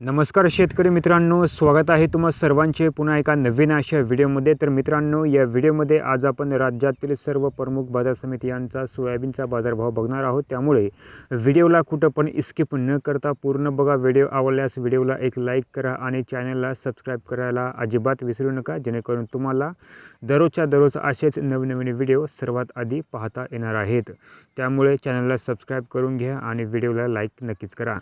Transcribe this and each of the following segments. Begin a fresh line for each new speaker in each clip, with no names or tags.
नमस्कार शेतकरी मित्रांनो स्वागत आहे तुम्हा सर्वांचे पुन्हा एका नवीन अशा व्हिडिओमध्ये. तर मित्रांनो या व्हिडिओमध्ये आज आपण राज्यातील सर्व प्रमुख बाजार समिती यांचा सोयाबीनचा बाजारभाव बघणार आहोत. त्यामुळे व्हिडिओला कुठं पण स्किप न करता पूर्ण बघा. व्हिडिओ आवडल्यास व्हिडिओला एक लाईक करा आणि चॅनलला सबस्क्राईब करायला अजिबात विसरू नका. जेणेकरून तुम्हाला दररोजच्या दररोज असेच नवनवीन व्हिडिओ सर्वात आधी पाहता येणार आहेत. त्यामुळे चॅनलला सबस्क्राईब करून घ्या आणि व्हिडिओला लाईक नक्कीच करा.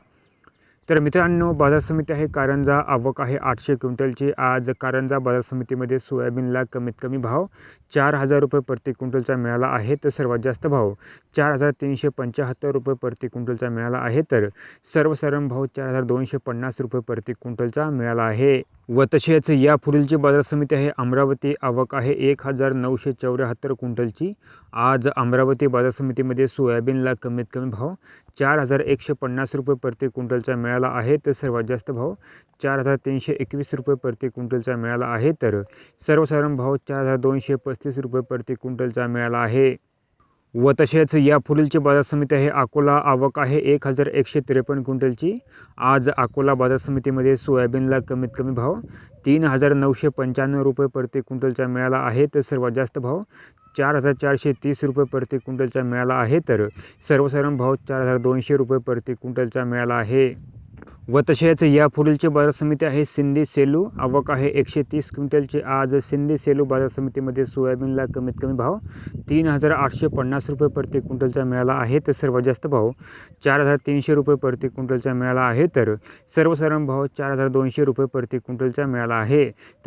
तर मित्रांनो बाजार समिती आहे कारंजा आवक आहे आठशे क्विंटलची. आज कारंजा बाजार समितीमध्ये सोयाबीनला कमीत कमी भाव चार हजार रुपये प्रति क्विंटलचा मिळाला आहे तर सर्वात जास्त भाव चार हजार तीनशे पंच्याहत्तर रुपये प्रति क्विंटलचा मिळाला आहे तर सर्वसाधारण भाव चार हजार दोनशे पन्नास रुपये प्रति क्विंटलचा मिळाला आहे. व तसेच या पुढीलची बाजार समिती आहे अमरावती आवक आहे एक हजार नऊशे चौऱ्याहत्तर क्विंटलची. आज अमरावती बाजार समितीमध्ये सोयाबीनला कमीत कमी भाव चार हजार एकशे पन्नास रुपये प्रति क्विंटलचा मिळाला आहे तर सर्वात जास्त भाव चार हजार तीनशे एकवीस रुपये प्रति क्विंटलचा मिळाला आहे तर सर्वसाधारण भाव चार हजार दोनशे पस्तीस रुपये प्रति क्विंटलचा मिळाला आहे. व तसेच या पुढीलची बाजार समिती आहे अकोला आवक आहे एक हजार एकशे त्रेपन्न क्विंटलची. आज अकोला बाजार समितीमध्ये सोयाबीनला कमीत कमी भाव तीन हजार नऊशे पंच्याण्णव रुपये प्रति क्विंटलचा मिळाला आहे तर सर्वात जास्त भाव चार हजार चारशे तीस रुपये प्रति क्विंटलचा मिळाला आहे तर सर्वसाधारण भाव चार हजार दोनशे रुपये प्रति क्विंटलचा मिळाला आहे. व तसेच या पुढीलची बाजार समिती आहे सिंधी सेलू. आवक आहे एकशे तीस क्विंटलची. आज सिंधी सेलू बाजार समितीमध्ये सोयाबीनला कमीत कमी भाव तीन हजार आठशे पन्नास रुपये प्रति क्विंटलचा मिळाला आहे. तर सर्वात जास्त भाव चार हजार तीनशे रुपये प्रति क्विंटलचा मिळाला आहे. तर सर्वसाधारण भाव चार हजार दोनशे रुपये प्रति क्विंटलचा मिळाला आहे. तर